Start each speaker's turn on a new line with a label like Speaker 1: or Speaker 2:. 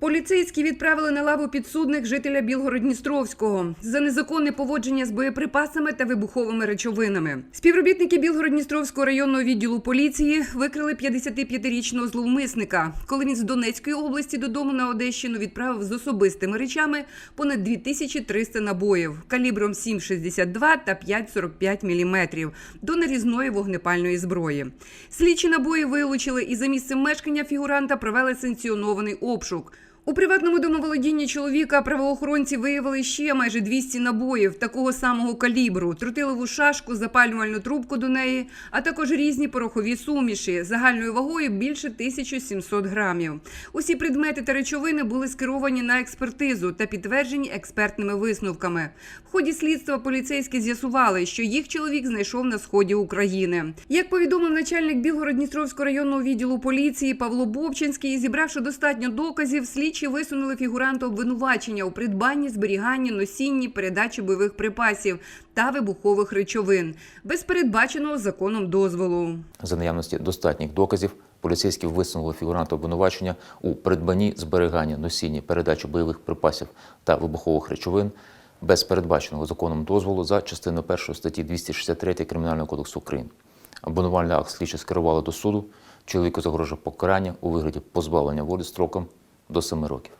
Speaker 1: Поліцейські відправили на лаву підсудних жителя Білгород-Дністровського за незаконне поводження з боєприпасами та вибуховими речовинами. Співробітники Білгород-Дністровського районного відділу поліції викрили 55-річного зловмисника, коли він з Донецької області додому на Одещину відправив з особистими речами понад 2300 набоїв калібром 7,62 та 5,45 мм до нарізної вогнепальної зброї. Слідчі набої вилучили і за місцем мешкання фігуранта провели санкціонований обшук. У приватному домоволодінні чоловіка правоохоронці виявили ще майже 200 набоїв такого самого калібру, тротилову шашку, запалювальну трубку до неї, а також різні порохові суміші загальною вагою більше 1700 грамів. Усі предмети та речовини були скеровані на експертизу та підтверджені експертними висновками. В ході слідства поліцейські з'ясували, що їх чоловік знайшов на сході України. Як повідомив начальник Білгород-Дністровського районного відділу поліції Павло Бобчинський, зібравши достатньо доказів, слідчі висунули фігуранту обвинувачення у придбанні, зберіганні, носінні, передачі бойових припасів та вибухових речовин без передбаченого законом дозволу.
Speaker 2: За наявності достатніх доказів поліцейські висунули фігуранта обвинувачення у придбанні, зберіганні, носінні, передачі бойових припасів та вибухових речовин без передбаченого законом дозволу за частиною 1 статті 263 Кримінального кодексу України. Обвинувальний акт слідчі скерували до суду. Чоловіку загрожує покарання у вигляді позбавлення волі строком до 7 років.